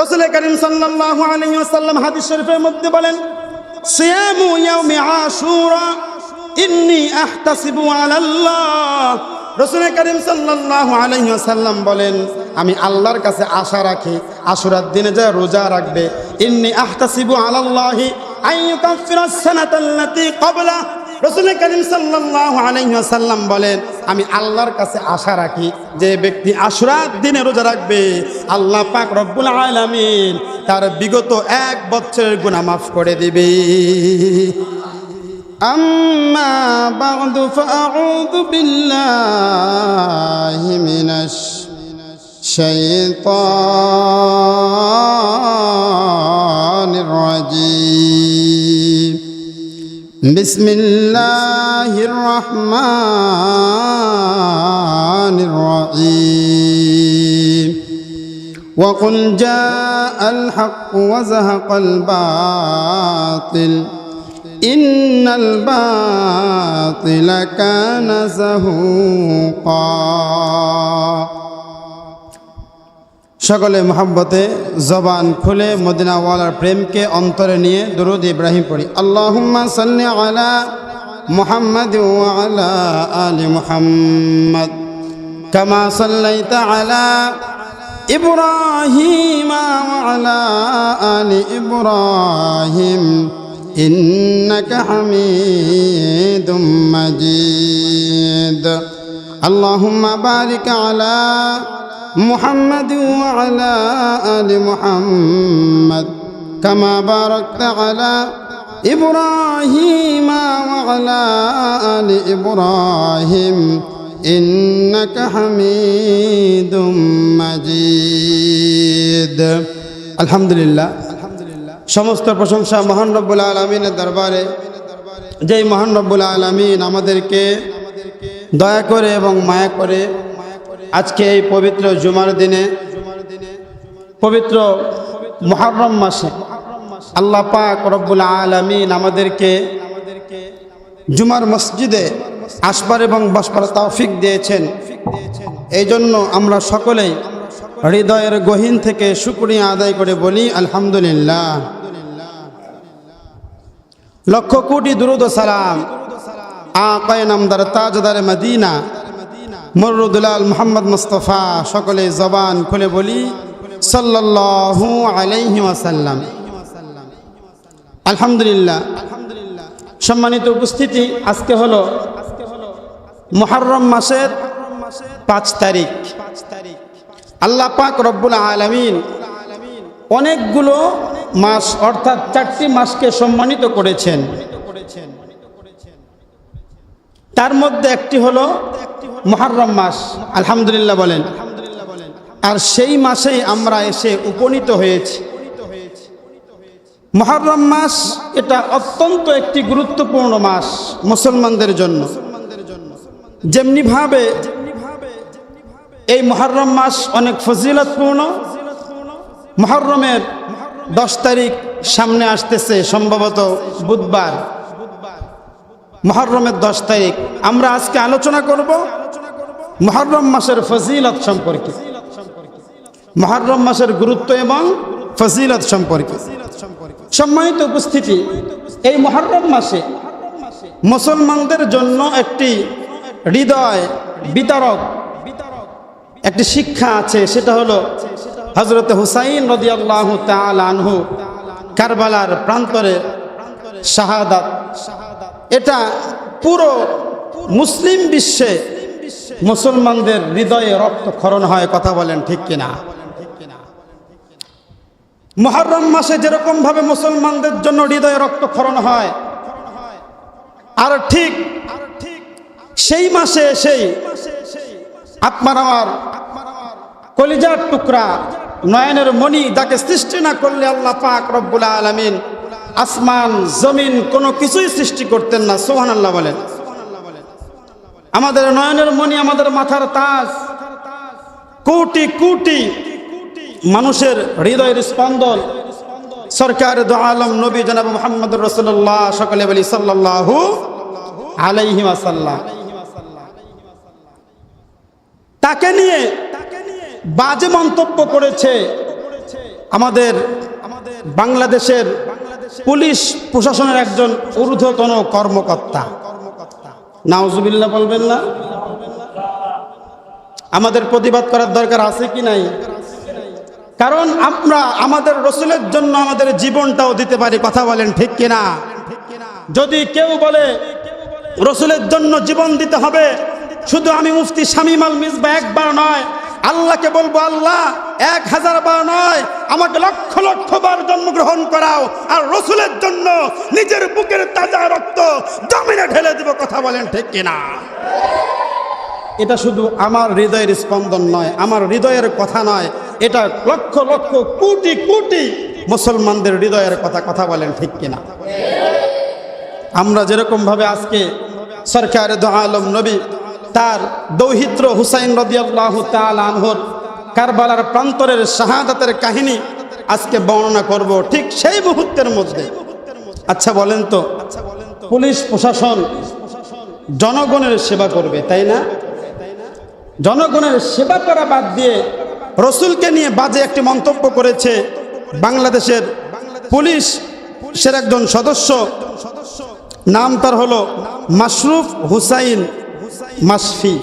রসুল করিম সাল্লাল্লাহু আলাইহি ওয়াসাল্লাম হাদিস শরীফের মধ্যে বলেন আশুরা, ইন্নী করিম বলেন, আমি আল্লাহর কাছে আশা রাখি, আশুরার দিনে যা রোজা রাখবে। ইন্নী আহতাসিবু আলাল্লাহি ক্বাবলা। রসুল করিম সাল্লাল্লাহু আলাইহি ওয়াসাল্লাম বলেন আমি আল্লাহর কাছে আশা রাখি যে ব্যক্তি আশুরার দিনে রোজা রাখবে আল্লাহ পাক রব্বুল আলামিন তার বিগত এক বছরের গুনাহ মাফ করে দিবে أما بعد فأعوذ بالله من الشيطان الرجيم بسم الله الرحمن الرحيم. وقل جاء الحق وزهق الباطل. إن الباطل كان زهوقا. সকলে মোহাব্বতে জবান খুলে মদিনাওয়ালার প্রেমকে অন্তরে নিয়ে দরুদ ইব্রাহিম পড়ি আল্লাহুম্মা সাল্লি আলা মুহাম্মদ ওয়া আলা আলি মুহাম্মদ কামা সাল্লাইতা আলা إبراهيم وعلى آل إبراهيم إنك حميد مجيد اللهم بارك على محمد وعلى آل محمد كما باركت على إبراهيم وعلى آل إبراهيم إنك حميد مجيد الحمد لله সমস্ত প্রশংসা মহান রব্বুল আলমিনের দরবারে যেই মহান রব্বুল আলমিন আমাদেরকে দয়া করে এবং মায়া করে আজকে এই পবিত্র জুমার দিনে, পবিত্র মহরম মাসে আল্লাহ পাক রব্বুল আলমিন আমাদেরকে জুমার মসজিদে আসবার এবং বসবার তৌফিক দিয়েছেন। এই জন্য আমরা সকলেই হৃদয়ের গহীন থেকে শুক্রিয়া আদায় করে বলি, আলহামদুলিল্লাহ। লক্ষ কোটি দুরুদ সালাম, আকায় নামদার তাজদার মদিনা মরুদুলাল মোহাম্মদ মুস্তফা সকলে জবান খুলে বলি, সাল্লাল্লাহু আলাইহি ওয়াসাল্লাম। আলহামদুলিল্লাহ। সম্মানিত উপস্থিতি আজকে হলো মুহররম মাসের পাঁচ তারিখ। আল্লাহ পাক রব্বুল আলমিন অনেকগুলো মাস, অর্থাৎ চারটি মাসকে সম্মানিত করেছেন। তার মধ্যে একটি হলো মহরম মাস, আলহামদুলিল্লাহ বলেন। আর সেই মাসেই আমরা এসে উপনীত হয়েছি। মহরম মাস এটা অত্যন্ত একটি গুরুত্বপূর্ণ মাস মুসলমানদের জন্য। যেমনিভাবে এই মহরম মাস অনেক ফজিলতপূর্ণ মহরমের দশ তারিখ সামনে আসতেছে সম্ভবত বুধবার। মহরমের দশ তারিখ। আমরা আজকে আলোচনা করব মহরম মাসের ফজিলত সম্পর্কে। মহরম মাসের গুরুত্ব এবং ফজিলত সম্পর্কে। সম্মানিত উপস্থিতি, এই মহরম মাসে মুসলমানদের জন্য একটি হৃদয় বিতারক, একটি শিক্ষা আছে, সেটা হলো হজরত হুসাইন রদি আল্লাহ আনহু কারবালার প্রান্তরে শাহাদাত। এটা পুরো মুসলিম বিশ্বে মুসলমানদের হৃদয়ে রক্ত রক্তক্ষরণ হয়, কথা বলেন ঠিক কিনা? মহরম মাসে যেরকম ভাবে মুসলমানদের জন্য হৃদয়ে রক্তক্ষরণ হয়, আর ঠিক সেই মাসে সেই আপনার আমার কলিজার টুকরা নয়নের মণি যাকে সৃষ্টি না করলে আল্লাহ পাক রব্বুল আলমিন আসমান, জমিন কোনো কিছুই সৃষ্টি করতেন না সোহান আল্লাহ বলেন। আমাদের নয়নের মণি আমাদের মাথার তাজ। কোটি কোটি মানুষের হৃদয়ের স্পন্দন। সরকার আলম নবী জনাব মোহাম্মদ রসুল্লাহ সকলে বলি সাল্লাহু আলাইহি আসাল্লাহ তাকে নিয়ে বাজে মন্তব্য করেছে আমাদের বাংলাদেশের পুলিশ প্রশাসনের একজন ঊর্ধ্বতন কর্মকর্তা। নাউজুবিল্লাহ বলবেন না? আমাদের প্রতিবাদ করার দরকার আছে কি নাই? কারণ আমরা আমাদের রসুলের জন্য আমাদের জীবনটাও দিতে পারি, কথা বলেন ঠিক কিনা? যদি কেউ বলে, রসুলের জন্য জীবন দিতে হবে, শুধু আমি মুফতি শামিমাল মিসবা একবার নয় আল্লাহকে বলব, আল্লাহ, এক হাজার বার নয়, আমাকে লক্ষ লক্ষ বার জন্মগ্রহণ করাও, আর রসুলের জন্য নিজের বুকের তাজা রক্ত জমিনে ঢেলে দিব, কথা বলেন ঠিক কিনা? এটা শুধু আমার হৃদয়ের স্পন্দন নয়, আমার হৃদয়ের কথা নয়, এটা লক্ষ লক্ষ কোটি কোটি মুসলমানদের হৃদয়ের কথা কথা বলেন ঠিক কিনা? আমরা যেরকমভাবে আজকে সরকার দো আলম নবী তার দৌহিত্র হুসাইন রদিয়াল্লাহ তাল আনহর কারবালার প্রান্তরের শাহাদাতের কাহিনী আজকে বর্ণনা করব ঠিক সেই মুহূর্তের মধ্যে। আচ্ছা বলেন তো, পুলিশ, প্রশাসন, জনগণের সেবা করবে, তাই না? জনগণের সেবা করা বাদ দিয়ে রসুলকে নিয়ে বাজে একটি মন্তব্য করেছে বাংলাদেশের পুলিশ সের একজন সদস্য। নাম তার হলো মাশরুফ হুসাইন মাসফি।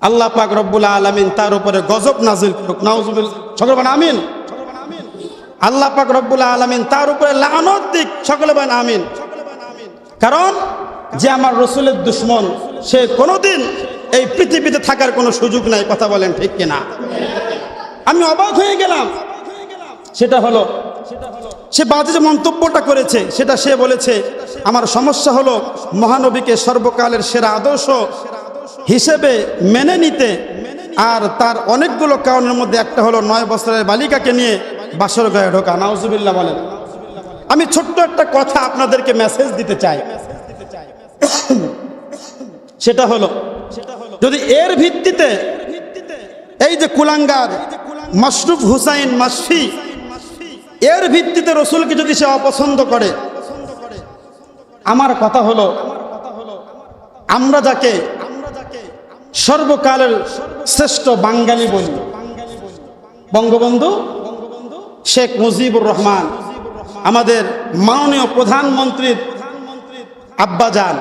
আল্লাহ পাক রব্বুল আলমিন তার উপরে গজব নাজিল করুক। নাউজুবিল সকলে আমিন। আল্লাহ পাক রব্বুল আলমিন তার উপরে লানত দিক। সকলে বান আমিন। কারণ, যে আমার রসুলের দুশ্মন, সে কোনোদিন এই পৃথিবীতে থাকার কোনো সুযোগ নাই। কথা বলেন ঠিক কিনা? আমি অবাক হয়ে গেলাম। সেটা হলো সে বাজে যে মন্তব্যটা করেছে, সেটা সে বলেছে, আমার সমস্যা হলো মহানবীকে সর্বকালের সেরা আদর্শ হিসেবে মেনে নিতে, আর তার অনেকগুলো কারণের মধ্যে একটা হলো নয় বছরের বালিকাকে নিয়ে বাসর গায়ে ঢোকা। নাউজুবিল্লাহ বলেন। আমি ছোট্ট একটা কথা আপনাদেরকে মেসেজ দিতে চাই। সেটা হলো, যদি এর ভিত্তিতে এই যে কুলাঙ্গার, মাশরুফ হুসাইন মাসফি এর ভিত্তিতে রসুলকে যদি সে অপছন্দ করে, আমার কথা হলো, আমরা যাকে সর্বকালের শ্রেষ্ঠ বাঙালি বলি। বঙ্গবন্ধু, শেখ মুজিবুর রহমান, আমাদের মাননীয় প্রধানমন্ত্রীর আব্বাজান।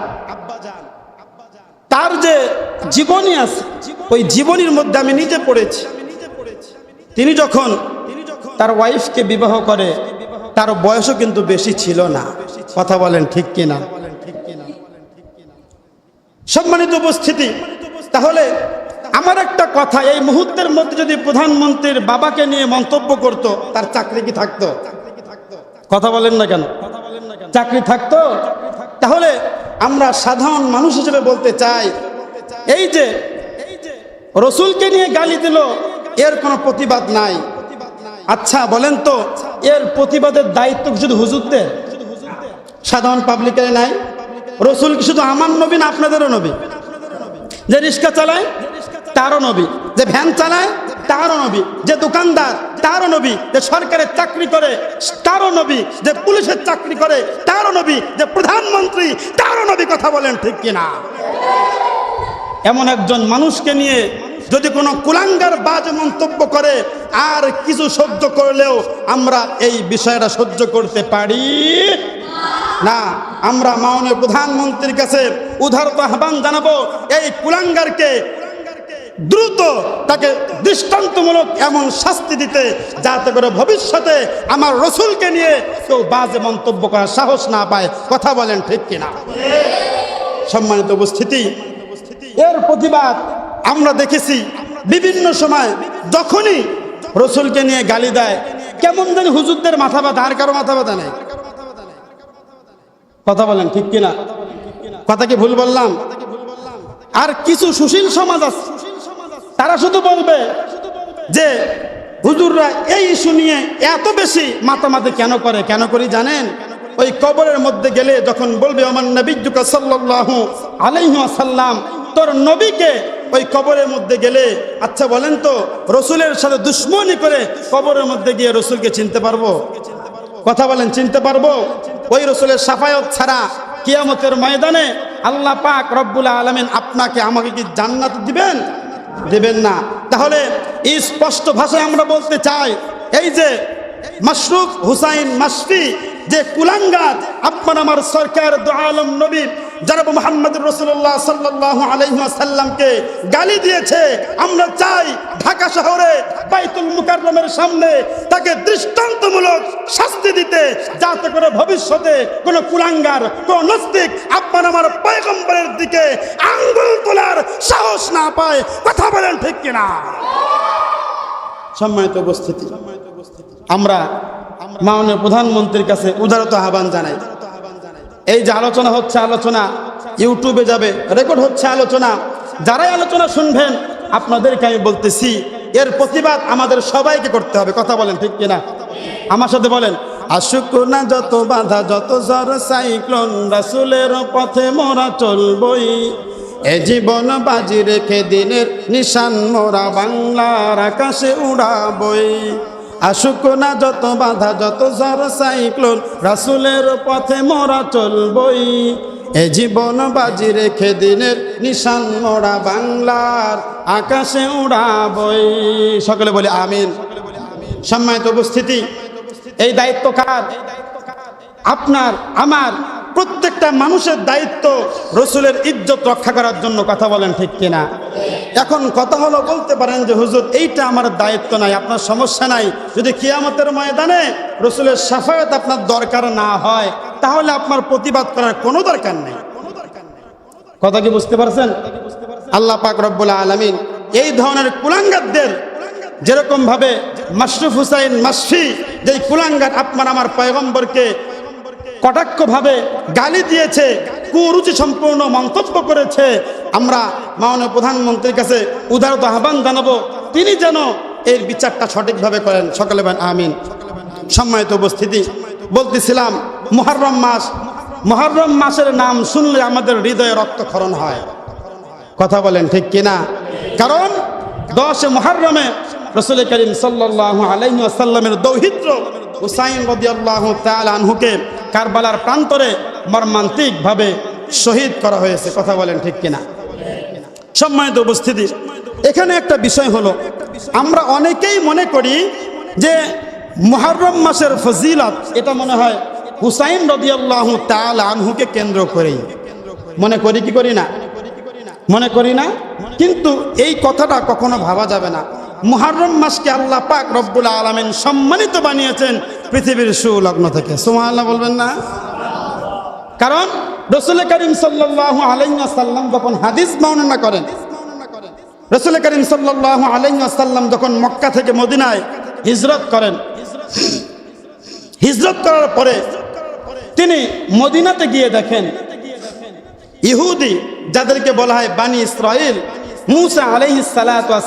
তার যে জীবনী আছে, ওই জীবনীর মধ্যে আমি নিজে পড়েছি। তিনি যখন তার ওয়াইফকে বিবাহ করে, তার বয়সও কিন্তু বেশি ছিল না। কথা বলেন ঠিক কিনা? সম্মানিত উপস্থিতি, তাহলে আমার একটা কথা, এই মুহূর্তের মধ্যে যদি প্রধানমন্ত্রীর বাবাকে নিয়ে মন্তব্য করত, তার চাকরি কি থাকতো? কথা বলেন না কেন? চাকরি থাকতো? তাহলে আমরা সাধারণ মানুষ হিসেবে বলতে চাই, এই যে রসুলকে নিয়ে গালি দিল, এর কোনো প্রতিবাদ নাই। আচ্ছা বলেন তো, এর প্রতিবাদের দায়িত্ব কি শুধু হুজুরদের? সাধারণ পাবলিকের নাই। রসুল কি শুধু আমার নবী না আপনাদেরও নবী? যে রিক্সা চালায়, তারও নবী। যে ভ্যান চালায়, তারও নবী। যে দোকানদার, তারও নবী। যে সরকারের চাকরি করে, তারও নবী। যে পুলিশের চাকরি করে, তারও নবী। যে প্রধানমন্ত্রী, তারও নবী। কথা বলেন ঠিক কিনা? এমন একজন মানুষকে নিয়ে যদি কোনো কুলাঙ্গার বাজ মন্তব্য করে, আর কিছু সহ্য করলেও আমরা এই বিষয়টা সহ্য করতে পারি? না, আমরা মাননীয় প্রধানমন্ত্রীর কাছে উদারত আহ্বান জানাব, এই কুলাঙ্গারকে দ্রুত তাকে দৃষ্টান্তমূলক এমন শাস্তি দিতে, যাতে করে ভবিষ্যতে আমার রসুলকে নিয়ে কেউ বাজে মন্তব্য করার সাহস না পায়। কথা বলেন ঠিক কিনা? সম্মানিত উপস্থিতি, এর প্রতিবাদ আমরা দেখেছি বিভিন্ন সময় যখনই রসুলকে নিয়ে গালি দেয়, কেমন জানি হুজুরদের মাথা ব্যথা, আর কারও মাথা ব্যথা নেই। কথা বলেন ঠিক কিনা? কথা কি ভুল বললাম? আর কিছু সুশীল সমাজ আছে, তারা শুধু বলবে যে, হুজুররা এই ইস্যু নিয়ে এত বেশি মাতামাতি কেন করে, কেন করি জানেন? ওই কবরের মধ্যে গেলে যখন বলবে আমার নবীজুকা সাল্লাল্লাহু আলাইহি সাল্লাম তোর নবীকে ওই কবরের মধ্যে গেলে আচ্ছা বলেন তো, রসুলের সাথে দুশ্মনী করে কবরের মধ্যে গিয়ে রসুলকে চিনতে পারব? কথা বলেন, চিনতে পারব? ওই রসুলের সাফায়ত ছাড়া কিয়ামতের ময়দানে আল্লাহ পাক রব্বুল আলমিন আপনাকে আমাকে কি জান্নাত দিবেন? দেবেন না। তাহলে এই স্পষ্ট ভাষায় আমরা বলতে চাই, এই যে মাশরুফ হুসাইন মাসফি যে কুলাঙ্গার আপনার আমার সরকার দো আলম নবী জনাব মোহাম্মদ রসুল্লাহ সাল্লাহ আলহিহাসাল্লামকে গালি দিয়েছে, আমরা চাই ঢাকা শহরে বাইতুল মুকাররমের সামনে তাকে দৃষ্টান্তমূলক শাস্তি দিতে, যাতে করে ভবিষ্যতে কোনো কুলাঙ্গার, কোন নস্তিক আপনার আমার পয়গম্বরের দিকে আঙ্গুল তোলার সাহস না পায়। কথা বলেন ঠিক কিনা? সম্মানিত উপস্থিতি, আমরা মাননীয় প্রধানমন্ত্রীর কাছে উদারত আহ্বান জানাই। এই যে আলোচনা হচ্ছে আলোচনা ইউটিউবে যাবে রেকর্ড হচ্ছে আলোচনা। যারাই আলোচনা শুনবেন, আপনাদেরকে আমি বলতেছি, এর প্রতিবাদ আমাদের সবাইকে করতে হবে। কথা বলেন ঠিক কিনা? আমার সাথে বলেন। আসুক না যত বাধা, যত জ্বর, সাইক্লোন, রাসুলের পথে মোরা চলবই। এ জীবন বাজি রেখে দিনের নিশান, মোরা বাংলার আকাশে উড়াবই। আসুক না যত বাধা, যত ঝড় সাইক্লোন, রাসুলের পথে মোরা চলবই। এ জীবন বাজি রেখে দিনের নিশান মোরা বাংলার আকাশে উড়াবই। সকলে বলে আমিন। সম্মানিত উপস্থিতি, এই দায়িত্ব কার? আপনার, আমার, প্রত্যেকটা মানুষের দায়িত্ব রসুলের ইজ্জত রক্ষা করার জন্য কথা বলেন ঠিক কিনা? এখন কথা হলো, বলতে পারেন যে, হুজুর, এইটা আমার দায়িত্ব নাই, আপনার সমস্যা নাই। যদি কিয়ামতের ময়দানে রসুলের সাফায়াত আপনার দরকার না হয়, তাহলে আপনার প্রতিবাদ করার কোনো দরকার নেই। কথা কি বুঝতে পারছেন? আল্লাহ পাক রব্বুল আলমিন এই ধরনের কুলাঙ্গারদের যেরকম ভাবে মাশরুফ হুসাইন মাসফি যেই কুলাঙ্গার আপনার, আমার পয়গম্বরকে কটাক্ষভাবে গালি দিয়েছে কুরুচি সম্পূর্ণ মন্তব্য করেছে। আমরা মাননীয় প্রধানমন্ত্রীর কাছে উদারত আহ্বান জানাব, তিনি যেন এর বিচারটা সঠিকভাবে করেন। সকলে আমিন। সম্মানিত উপস্থিতি, বলতেছিলাম মহরম মাস মহরম মাসের নাম শুনলে আমাদের হৃদয়ে রক্তক্ষরণ হয়। কথা বলেন ঠিক কিনা? কারণ দশে মহরমে রসুল করিম সাল্লাহ আলাইসাল্লামের দৌহিত্র হুসাইন রদিয়াল্লাহ তাল আনহুকে কারবালার প্রান্তরে মর্মান্তিকভাবে শহীদ করা হয়েছে, কথা বলেন ঠিক কিনা? সম্মানিত উপস্থিতি, এখানে একটা বিষয় হলো, আমরা অনেকেই মনে করি যে মুহররম মাসের ফজিলত, এটা মনে হয় হুসাইন রদিয়াল্লাহ তাল আনহুকে কেন্দ্র করেই। মনে করি কি করি না? মনে করি না? কিন্তু এই কথাটা কখনো ভাবা যাবে না। মুহররম মাসকে আল্লাহ পাক রব্বুল আলমিন সম্মানিত বানিয়েছেন পৃথিবীর সুলগ্ন থেকে। সুমা আল্লাহ বলবেন না? কারণ রসুল করিম সাল্লাহ আলাইসাল্লাম যখন হাদিস বর্ণনা করেন, রসুল করিম সাল্লাহ আলাইসাল্লাম যখন মক্কা থেকে মদিনায় হিজরত করেন, হিজরত করার পরে তিনি মদিনাতে গিয়ে দেখেন, ইহুদি যাদেরকে বলা হয় বানি ইসরাইল মুসা আলাইহি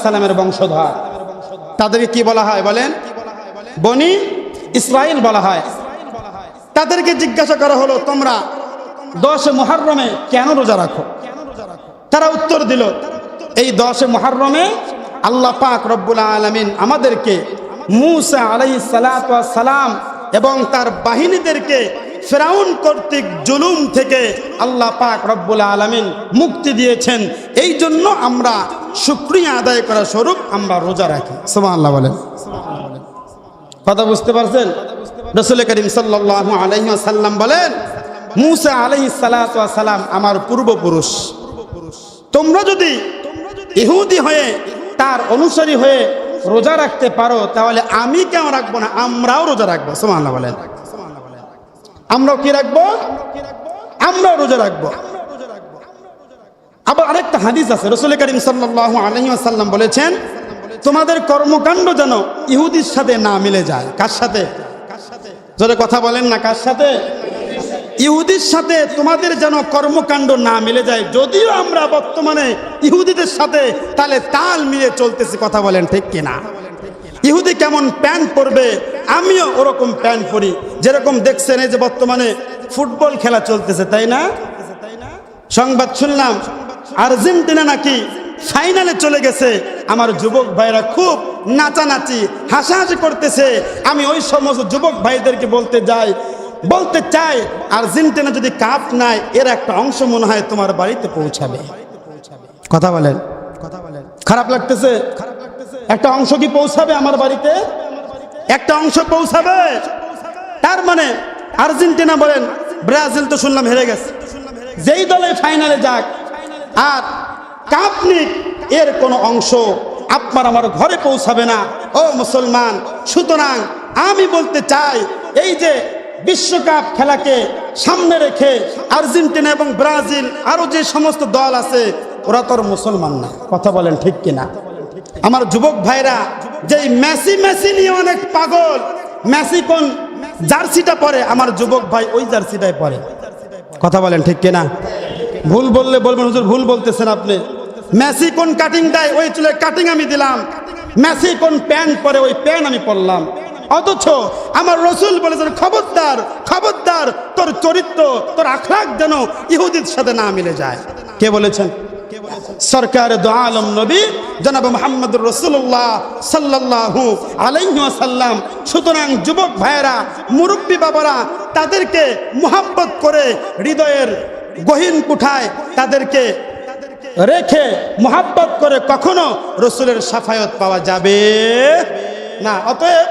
সালামের বংশধর। তাদেরকে কি বলা হয় বলেন? বনি ইসরাইল বলা হয়। তাদেরকে জিজ্ঞাসা করা হলো, তোমরা দশে মহারমে কেন রোজা রাখো? তারা উত্তর দিল, এই দশে মহারমে আল্লাহ পাক রব্বুল আলমিন আমাদেরকে মুসা আলাইহি সালাম এবং তার বাহিনীদেরকে ফেরাউন কর্তৃক জুলুম থেকে আল্লাহ পাক রব্বুল আলমিন মুক্তি দিয়েছেন। এই জন্য আমরা শুক্রিয়া আদায় করা স্বরূপ আমরা রোজা রাখি। সোমা আল্লাহ বলেন। কথা বুঝতে পারছেন? রসুল করিম সাল্লাহ আলহিসাল্লাম বলেন মুসা আলহি সালাম আমার পূর্বপুরুষ। তোমরা যদি ইহুদি হয়ে তার অনুসারী হয়ে রোজা রাখতে পারো, তাহলে আমি কেন রাখব না? আমরাও রোজা রাখব। সোমা আল্লাহ বলেন। আমরাও কি রাখব? আমরাও রোজা রাখব। আবার আরেকটা হাদিস আছে, রসুল করিম সাল্লাহ আলহিসাল্লাম বলেছেন, তোমাদের কর্মকাণ্ড যেন ইহুদির সাথে না মিলে যায়। কার সাথে? যদি কথা বলেন না, কার সাথে? ইহুদির সাথে তোমাদের যেন কর্মকাণ্ড না মিলে যায়, যদিও আমরা বর্তমানে ইহুদিদের সাথে, তাহলে তাল মিলে চলতেছি কথা বলেন ঠিক কিনা? ইহুদি কেমন প্যান্ট পরবে? আমিও ওরকম প্যান্ট পরি। যেরকম দেখছেন এই যে বর্তমানে ফুটবল খেলা চলতেছে, তাই না? সংবাদ শুনলাম, আর্জেন্টিনা নাকি ফাইনালে চলে গেছে। আমার যুবক ভাইরা খুব নাচানাচি, হাসাহাসি করতেছে। আমি ওই সমস্ত যুবক ভাইদেরকে বলতে যাই বলতে চাই আর্জেন্টিনা যদি কাপ নাই এর একটা অংশ মনে হয় তোমার বাড়িতে পৌঁছাবে। কথা বলেন। কথা বলেন খারাপ লাগতেছে? একটা অংশ কি পৌঁছাবে আমার বাড়িতে? একটা অংশ পৌঁছাবে? তার মানে আর্জেন্টিনা বলেন, ব্রাজিল তো শুনলাম হেরে গেছে। যেই দলে ফাইনালে যাক, আর কাপনিক এর কোনো অংশ আপনার আমার ঘরে পৌঁছাবে না। ও মুসলমান, সুতরাং আমি বলতে চাই, এই যে বিশ্বকাপ খেলাকে সামনে রেখে আর্জেন্টিনা এবং ব্রাজিল আরও যে সমস্ত দল আছে, ওরা তো মুসলমান না। কথা বলেন ঠিক কিনা? আমার যুবক ভাইরা, যেই মেসি মেসি নিয়ে অনেক পাগল, মেসি কোন জার্সিটা পরে? আমার যুবক ভাই ওই জার্সিটাই পরে। কথা বলেন ঠিক কিনা? ভুল বললে বলবেন, হুজুর, ভুল বলতেছেন আপনি। মেসি কোন কাটিং দেয় ওই চুলের কাটিং আমি দিলাম। মেসি কোন প্যান্ট পরে, ওই প্যান্ট আমি পরলাম। অথচ আমার রসুল বলেছেন, খবরদার খবরদার, তোর চরিত্র, তোর আখলাক যেন ইহুদির সাথে না মিলে যায়। কে বলেছেন? সরকার দো আলম নবী, জনাব মোহাম্মদ রসুল্লাহ সাল্লাল্লাহু আলাইহি সাল্লাম সুতরাং যুবক ভাইয়েরা, মুরব্বী বাবারা, তাদেরকে মোহাব্বত করে হৃদয়ের গহীন কুঠায় তাদেরকে রেখে মোহাব্বত করে কখনো রসুলের সাফায়ত পাওয়া যাবে না। অতএব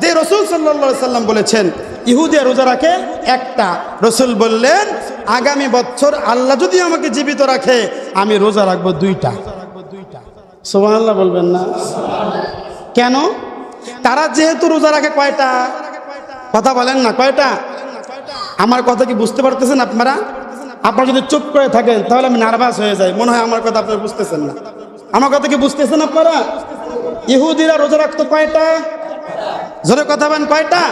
যে রসুল সাল্লা সাল্লাম বলেছেন ইহুদিয়া রোজা রাখে? একটা। রসুল বললেন, আগামী বছর আল্লাহ যদি আমাকে জীবিত রাখে, আমি রোজা রাখব দুইটা। সোমান আল্লাহ বলবেন না। কেন? তারা যেহেতু রোজা রাখে কয়টা? কথা বলেন না, কয়টা? আমার কথা কি বুঝতে পারতেছেন আপনারা? আপনারা যদি চুপ করে থাকেন, তাহলে আমি নার্ভাস হয়ে যাই। মনে হয় আমার কথা আপনারা বুঝতেছেন না। আমার কথা কি বুঝতেছেন আপনারা? ইহুদিরা রোজা রাখতো কয়টা? জোরে কথা বলেন কয়টা?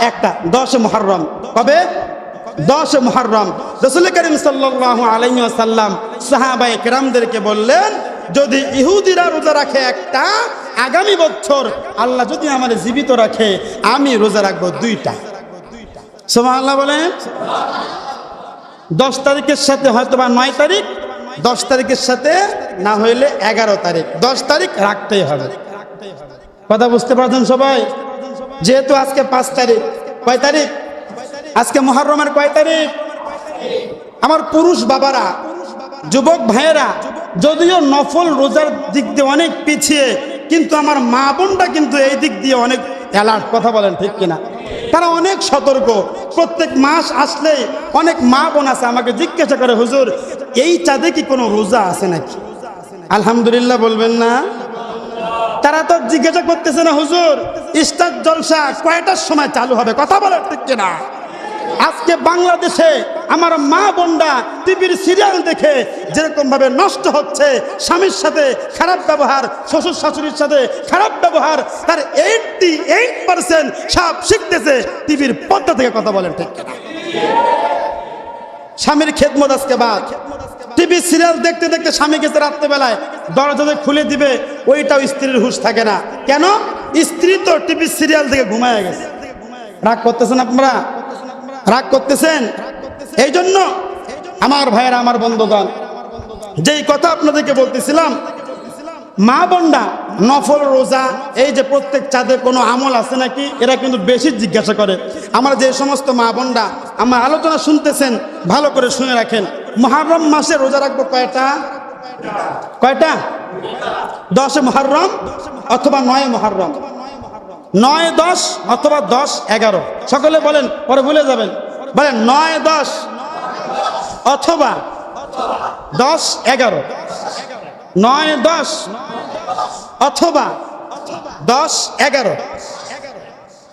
একটা। দশ মহরম কবে? দশ মহরম রসুল করিম সাল্লাহ আলাইসাল্লাম সাহাবাই কেরামদেরকে বললেন, যদি ইহুদিরা রোজা রাখে একটা, আগামী বছর আল্লাহ যদি আমার জীবিত রাখে, আমি রোজা রাখব দুইটা। সোমা আল্লাহ বলেন। দশ তারিখের সাথে হয়তো বা নয় তারিখ, দশ তারিখের সাথে না হইলে এগারো তারিখ। দশ তারিখ রাখতেই হবে। কথা বুঝতে পারছেন সবাই? যেহেতু আজকে পাঁচ তারিখ। কয় তারিখ? আজকে মহরমের কয় তারিখ? আমার পুরুষ বাবারা, যুবক ভাইয়েরা, যদিও নফল রোজার দিক দিয়ে অনেক পিছিয়ে, কিন্তু আমার মা বোনটা কিন্তু এই দিক দিয়ে অনেক অ্যালার্ট কথা বলেন ঠিক কিনা? তারা অনেক সতর্ক। প্রত্যেক মাস আসলে অনেক মা বোন আছে, আমাকে জিজ্ঞাসা করে, হুজুর, এই চাঁদে কি কোনো রোজা আছে নাকি? আলহামদুলিল্লাহ বলবেন না। তারা তো জিজ্ঞাসা করতেছে না, হুজুর, ইস্টার জলসা কয়টার সময় চালু হবে? কথা বলে ঠিক কিনা? আজকে বাংলাদেশে আমার মা বোনরা টিভির সিরিয়াল দেখে যেরকম ভাবে নষ্ট হচ্ছে, স্বামীর সাথে খারাপ ব্যবহার, শ্বশুর শাশুড়ির সাথে খারাপ ব্যবহার, তার এইটটি এইট পার্সেন্ট সব শিখতেছে টিভির পর্দা থেকে কথা বলেন ঠিক স্বামীর খেদমত আজকে বাদ। টিভি সিরিয়াল দেখতে দেখতে স্বামী গেছে রাত্রেবেলায় দরজা যে খুলে দিবে, ওইটাও স্ত্রীর হুশ থাকে না। কেন? স্ত্রী তো টিভি সিরিয়াল থেকে ঘুমায় গেছে। রাগ করতেছেন আপনারা? রাগ করতেছেন? এই জন্য আমার ভাইয়েরা, আমার বন্ধুগণ, যেই কথা আপনাদেরকে বলতেছিলাম, মা বোনরা নফল, রোজা, এই যে প্রত্যেক চাঁদে কোনো আমল আছে নাকি, এরা কিন্তু বেশি জিজ্ঞাসা করে। আমার যে সমস্ত মা বোনরা, আমার আলোচনা শুনতেছেন, ভালো করে শুনে রাখেন। মহারম মাসে রোজা রাখব কয়টা? কয়টা? দশ মহারম অথবা নয় মহারম নয় দশ অথবা দশ এগারো। সকলে বলেন, পরে ভুলে যাবেন। বলেন, নয় দশ অথবা দশ এগারো। নয় দশ অথবা দশ এগারো।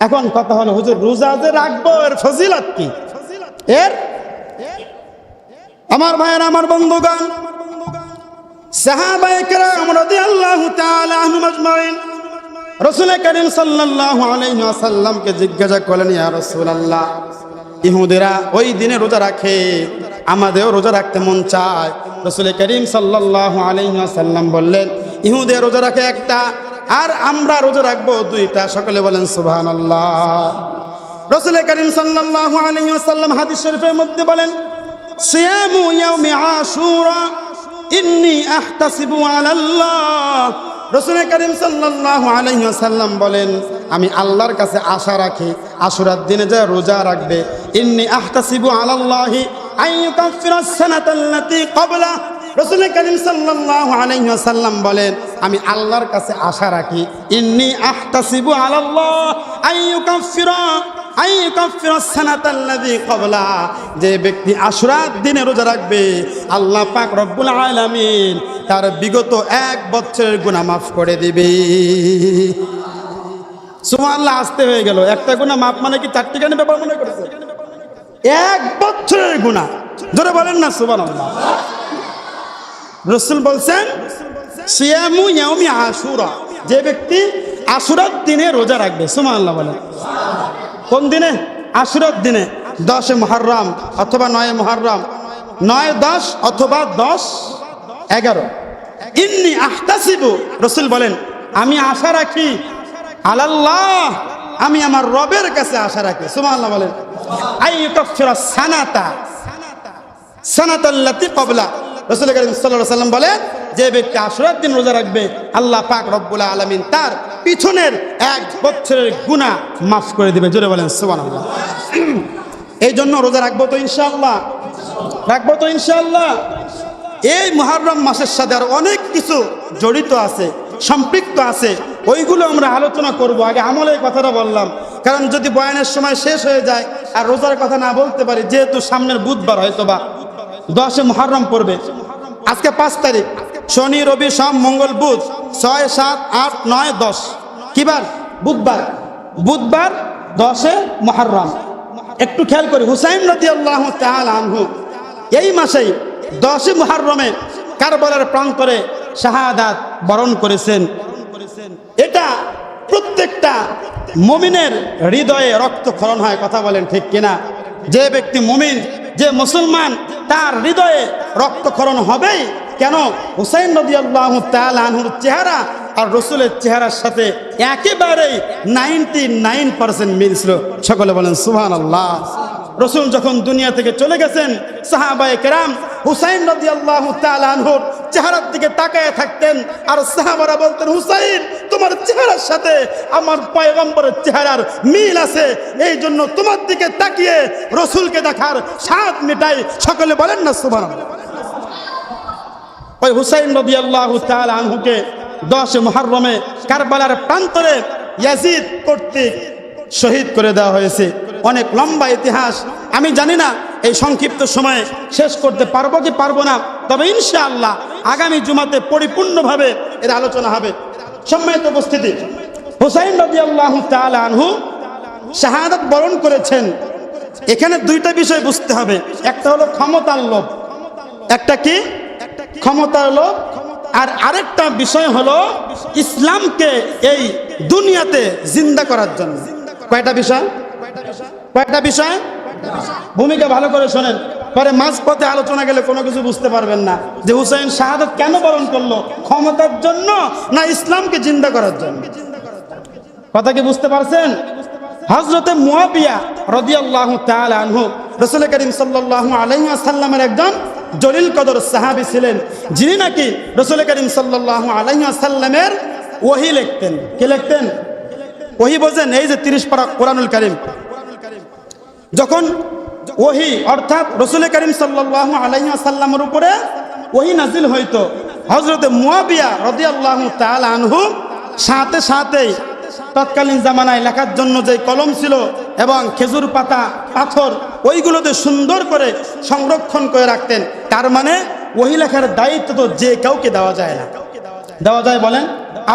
এখন কথা হলো, হুজুর, রোজা যে রাখব, এর ফজিলত কি? এর? আমার ভাইয়ের, আমার বন্ধুগণ রসুল করিম রাসূলুল্লাহ, ইহুদিরা ওই দিনে রোজা রাখে? রোজা রাখতে মন চায়। রসুল করিম বললেন ইহুদের রোজা রাখে একটা, আর আমরা রোজা রাখব দুইটা। সকলে বলেন, সুবহানাল্লাহ। রসুল করিম সাল্লাল্লাহু আলাইহি ওয়াসাল্লাম হাদিস শরীফের মধ্যে বলেন ইন্নী আহতাসিবু আলাল্লাহ। রসুল করিম সাল্লাল্লাহু আলাইহি ওয়াসাল্লাম বলেন, আমি আল্লাহর কাছে আশা রাখি, আশুরার দিনে যে রোজা রাখবে। ইন্নী আহতাসিবু আলাল্লাহি আইয়ুকাফিরাস সানাতাল্লাতী ক্বাবলা। রসুল করিম সাল্লাল্লাহু আলাইহি ওয়াসাল্লাম বলেন, আমি আল্লাহর কাছে আশা রাখি, ইন্নি আহতাসিবু আলাল্লাহ আইয়ুকাফিরা আইয়ুকাফিরা যে ব্যক্তি আশুরার দিনে রোজা রাখবে, আল্লাহ পাক রব্বুল আলামিন তার বিগত এক বছরের গুনাহ মাফ করে দিবে। সুবহানাল্লাহ, আসতে হয়ে গেল। একটা গুনাহ মাফ মানে কি? চারটি গানে ব্যাপার মনে করেছে এক বছরের গুনাহ। জোরে বলেন না, সুবহানাল্লাহ। রসুল বলছেন, সিয়ামু ইয়াউমি আশুরা। যে ব্যক্তি আশুরার দিনে রোজা রাখবে, সুবহানাল্লাহ বলেন। কোন দিনে? আশুরার দিনে। দশে মহরম অথবা নয় মহরম নয় দশ অথবা দশ এগারো। ইন্নি আহতাসিবু, রসুল বলেন, আমি আশা রাখি, আলাল্লাহ, আমি আমার রবের কাছে আশা রাখি। সুবহানাল্লাহ বলেন, আই ইউকাফিরা সানাতা সানাতাল্লাতি কবলা রসুল করিম সাল্লাল্লাহু সাল্লাম বলেন যে ব্যক্তি আশুরার দিন রোজা রাখবে, আল্লাহ পাক রব্বুল আলামিন তার পিছনের এক বছরের গুনাহ মাফ করে দিবে। জোরে বলেন, সুবহানাল্লাহ। এই জন্য রোজা রাখব তো ইনশাআল্লাহ। রাখব তো ইনশাআল্লাহ। এই মুহররম মাসের সাথে আর অনেক কিছু জড়িত আছে, সম্পৃক্ত আছে। ওইগুলো আমরা আলোচনা করব। আগে আমলের কথাটা বললাম। কারণ যদি বয়ানের সময় শেষ হয়ে যায় আর রোজার কথা না বলতে পারি, যেহেতু সামনের বুধবার হয়তো বা দশে মহরম পড়বে। আজকে পাঁচ তারিখ। শনি রবি সোম মঙ্গল বুধ। ছয় সাত আট নয় দশ। কিবার? বুধবার। বুধবার দশে মহরম। একটু খেয়াল করি হুসাইন রদি আল্লাহ আনহু। এই মাসেই দশে মহরমে কারবালার প্রান্তরে শাহাদাত বরণ করেছেন। এটা প্রত্যেকটা মুমিনের হৃদয়ে রক্ত রক্তক্ষরণ হয় কথা বলেন ঠিক কিনা? যে ব্যক্তি মুমিন যে মুসলমান তার হৃদয়ে রক্তক্ষরণ হবেই। কেন? হুসাইন নদী আল্লাহ আনহুর চেহারা আর রসুলের চেহারার সাথে একেবারেই নাইনটি নাইন পার্সেন্ট মিল ছিল। সকলে বলেন সুহান আল্লাহ রসুল যখন দুনিয়া থেকে চলে গেছেন, সাহাবায়ে কেরাম হুসাইন রদি আল্লাহ আনহুর চেহারার দিকে তাকায় থাকতেন আর সাহাবারা বলতেন, হুসাইন, তোমার চেহারার সাথে আমার পয়গম্বরের চেহারার মিল আছে। এই জন্য তোমার দিকে তাকিয়ে রসুলকে দেখার স্বাদ মেটাই। সকলে বলেন না সুবান ওই হুসাইন রদি আল্লাহ আনহুকে দশ মহরমে কারবালার প্রান্তরে ইয়াজিদ কর্তৃক শহীদ করে দেওয়া হয়েছে। অনেক লম্বা ইতিহাস। আমি জানি না এই সংক্ষিপ্ত সময়ে শেষ করতে পারব কি পারব না, তবে ইনশাআল্লাহ আগামী জুমাতে পরিপূর্ণভাবে এর আলোচনা হবে। সম্মানিত উপস্থিতি, হুসাইন রবি আল্লাহ আনহু শাহাদাত বরণ করেছেন। এখানে দুইটা বিষয় বুঝতে হবে। একটা হলো ক্ষমতার লোভ, একটা কি? ক্ষমতার লোভ আর আরেকটা বিষয় হলো ইসলামকে এই দুনিয়াতে জিন্দা করার জন্য। কয়টা বিষয়? কয়টা বিষয়? ভূমিকা ভালো করে শোনেন। পরে মাঝ পথে আলোচনা গেলে কোনো কিছু বুঝতে পারবেন না যে হুসাইন শাহাদত কেন বরণ করল? ক্ষমতার জন্য না ইসলামকে জিন্দা করার জন্য? কথা কি বুঝতে পারছেন? হজরতে মুয়াবিয়া রদিয়াল্লাহু তাআলা আনহু, রাসূল করিম সাল্লাল্লাহু আলাইহি ওয়াসাল্লামের একজন জলিল কদর সাহাবী ছিলেন। যিনি নাকি রাসূল করিম সাল্লাল্লাহু আলাইহি ওয়াসাল্লামের ওহী লিখতেন। কি লিখতেন? ওহী বোঝেন এই যে 30 পারা কোরআনুল করিম। যখন ওহি, অর্থাৎ রসুল করিম সাল্লাল্লাহু আলাইহি ওয়াসাল্লামের উপরে ওহি নাজিল হইতো, হযরতে মুয়াবিয়া রাদিয়াল্লাহু তাআলা আনহু, সাথে সাথেই তৎকালীন জামানায় লেখার জন্য যে কলম ছিল এবং খেজুর পাতা, পাথর, ওইগুলোতে সুন্দর করে সংরক্ষণ করে রাখতেন। তার মানে ওই লেখার দায়িত্ব তো যে কাউকে দেওয়া যায় না। দেওয়া যায় বলেন,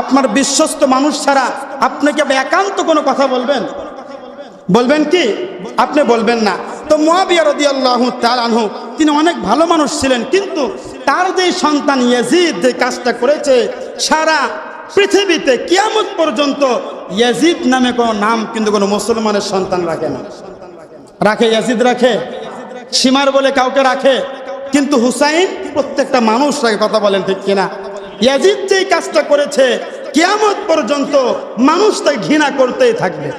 আপনার বিশ্বস্ত মানুষ ছাড়া আপনি কি একান্ত কোনো কথা বলবেন? বলবেন কি? আপনি বলবেন না। তো মহাবিয়া তিনি অনেক ভালো মানুষ ছিলেন, কিন্তু তার যে সন্তান ইয়াজিদ যে কাজটা করেছে, সারা পৃথিবীতে কিয়ামত পর্যন্ত ইয়াজিদ নামে কোনো নাম কিন্তু কোনো মুসলমানের সন্তান রাখে না। রাখে, ইয়াজিদ রাখে, সীমার বলে কাউকে রাখে, কিন্তু হুসাইন প্রত্যেকটা মানুষ রাখে কথা বলেন ঠিক কিনা। ইয়াজিদ যেই কাজটা করেছে, কিয়ামত পর্যন্ত মানুষ তাকে ঘৃণা করতেই থাকবে।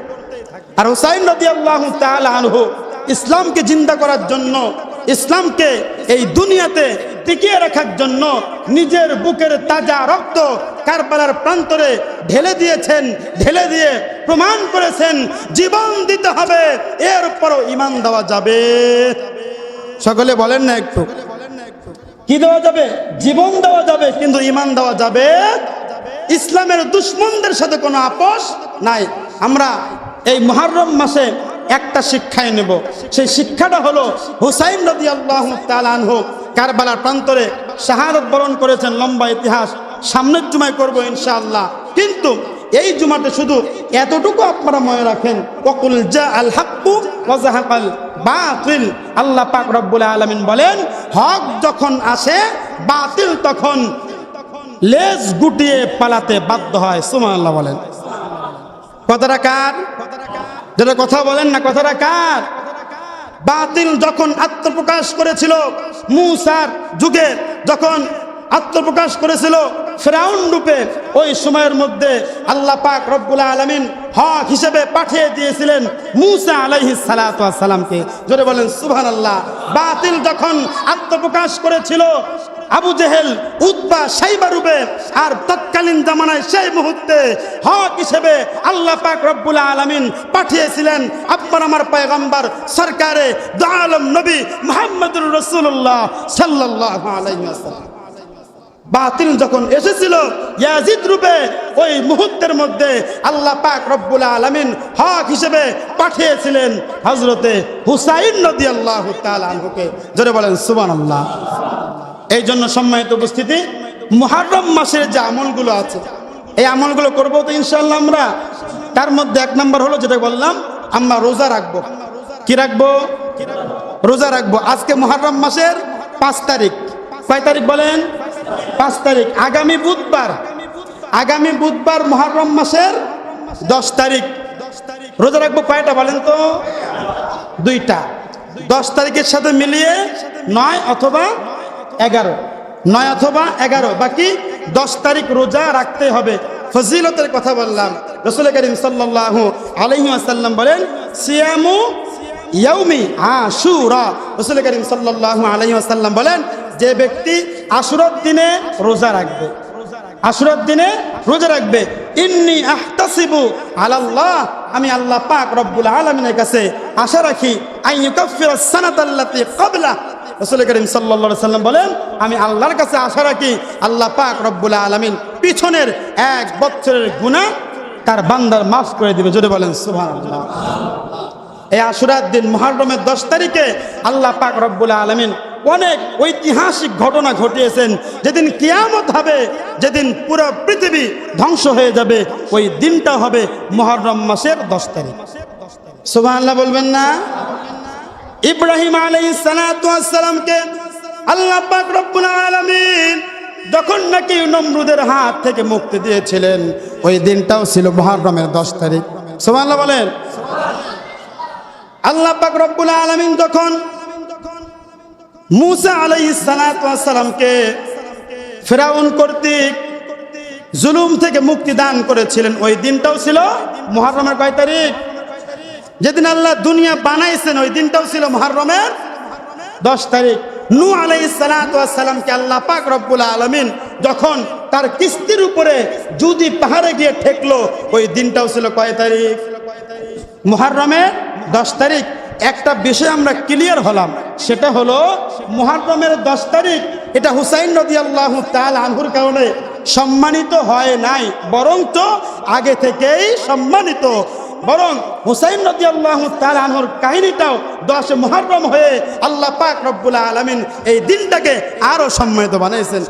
আর হুসাইন নদী আল্লাহ আনহু ইসলামকে জিন্দা করার জন্য ইসলামকে এই দুনিয়াতে টিকিয়ে রাখার জন্য নিজের বুকের তাজা রক্ত কারবালার প্রান্তরে ঢেলে দিয়েছেন, ঢেলে দিয়ে প্রমাণ করেছেন, জীবন দিতে হবে এরপরও ইমান দেওয়া যাবে। সকলে বলেন না একটু। কি দেওয়া যাবে? জীবন দেওয়া যাবে, কিন্তু ইমান দেওয়া যাবে। ইসলামের দুশ্মনদের সাথে কোনো আপোষ নাই। আমরা এই মহরম মাসে একটা শিক্ষায় নেব। সেই শিক্ষাটা হলো হুসাইন নদী আল্লাহ কারবালার প্রান্তরে শাহাদত বরণ করেছেন লম্বা ইতিহাস। সামনের জুমায় করব ইনশাআল্লাহ। কিন্তু এই জুমাতে শুধু এতটুকু আপনারা মনে রাখেন ওকুল জা আল হাক্কু ওয়াজাহাকাল বাতিল। আল্লাহ পাক রব্বুল আলামিন বলেন, হক যখন আসে, বাতিল তখন লেজ গুটিয়ে পালাতে বাধ্য হয়। সুবহানাল্লাহ বলেন। কথাটা কার? যেটা কথা বলেন না, কথাটা কার? বাতিল যখন আত্মপ্রকাশ করেছিল মুসার যুগে যখন আত্মপ্রকাশ করেছিল ফেরাউন রূপে ওই সময়ের মধ্যে আল্লাহ পাক রব্বুল আলমিন হক হিসেবে পাঠিয়ে দিয়েছিলেন মুসা আলাইহি সালাতামকে জোরে বলেন সুবহান আল্লাহ বাতিল যখন আত্মপ্রকাশ করেছিল, আবু জেহেল উদ্বা সাইবা রূপে, আর তৎকালীন জামানায় সেই মুহূর্তে হক হিসেবে আল্লাহ পাক রব্বুল আলামিন পাঠিয়েছিলেন আপনার আমার পয়গম্বর সরকারে দোয়ালম নবী মুহাম্মদুর রাসূলুল্লাহ সাল্লাল্লাহু আলাইহি ওয়াসাল্লাম। বাতিল যখন এসেছিল, ইয়াজিদ রূপে ওই মুহূর্তের মধ্যে আল্লাহ পাক রব্বুল আলামিন হক হিসেবে পাঠিয়েছিলেন হজরতে হুসাইন নদী আল্লাহ তালকে জোরে বলেন, সুবহানাল্লাহ। এই জন্য সম্মানিত উপস্থিতি, মুহাররম মাসের যে আমলগুলো আছে, এই আমলগুলো করব তো ইনশাল্লাহ আমরা। তার মধ্যে এক নম্বর হলো যেটা বললাম, আমরা রোজা রাখব। কি রাখব? রোজা রাখব। আজকে মুহাররম মাসের পাঁচ তারিখ। কয় তারিখ বলেন? পাঁচ তারিখ, আগামী বুধবার আগামী বুধবার মুহাররম মাসের দশ তারিখ। রোজা রাখব কয়টা বলেন তো? দুইটা। দশ তারিখের সাথে মিলিয়ে নয় অথবা এগারো। নয় অথবা এগারো, বাকি দশ তারিখ রোজা রাখতে হবে। ফজিলতের কথা বললাম। রসুল করিম সাল্লাহ আলহি আসাল্লাম বলেন, সিয়ামু ইয়াউমি আশুরা। রসুল করিম সাল্লাহ আলহি আসাল্লাম বলেন যে ব্যক্তি আশুরত দিনে রোজা রাখবে আশুরত দিনে রোজা রাখবে, ইন্নি আহতাসিবু আলাল্লাহ আমি আল্লাহ পাক রব্বুল আলমিনের কাছে আশা রাখি ক্বাবলা রসুল করিম সাল্লা সাল্লাম বলেন, আমি আল্লাহর কাছে আশা রাখি, আল্লাহ পাক রব্বুল আলমিন পিছনের এক বছরের গুণা তার বান্দার মাফ করে দিবে। জোরে বলেন সুভান এই আশুরার দিন মহারমের দশ তারিখে আল্লাহ পাক রব্বুল আলমিন অনেক ঐতিহাসিক ঘটনা ঘটিয়েছেন। যেদিন কিয়ামত হবে, যেদিন পুরো পৃথিবী ধ্বংস হয়ে যাবে, ওই দিনটা হবে মহরম মাসের দশ তারিখ। সুবাহ বলবেন না? ইব্রাহিম আলাইসালামকে আল্লাহ আলামিন যখন নাকি নমরুদের হাত থেকে মুক্তি দিয়েছিলেন, ওই দিনটাও ছিল মহরমের দশ তারিখ। সুবহানাল্লাহ বলেন। আল্লাহ পাক রব্বুল আলমিন যখন মুসা আলাইসালামকে ফেরাউন কর্তৃক জুলুম থেকে মুক্তি দান করেছিলেন। ওই দিনটাও ছিল মহরমের কয় তারিখ? যেদিন আল্লাহ দুনিয়া বানাইছেন, ওই দিনটাও ছিল মহরমের দশ তারিখ। নু আলাই সালাতামকে আল্লাহ পাক রব্বুল আলমিন যখন তার কিস্তির উপরে যদি পাহাড়ে গিয়ে ঠেকলো, ওই দিনটাও ছিল কয় তারিখ? মহরমের দশ তারিখ। একটা বিষয় আমরা ক্লিয়ার হলাম, সেটা হলো মুহাররমের দশ তারিখ, এটা হুসাইন নদী আল্লাহ তাল আনহুর কারণে সম্মানিত হয় নাই বরং তো আগে থেকেই সম্মানিত। বরং হুসাইন নদী আল্লাহ তাল আনহুর কাহিনীটাও দশ মুহাররম হয়ে আল্লাহ পাক রব্বুল আলমিন এই দিনটাকে আরও সম্মানিত বানিয়েছেন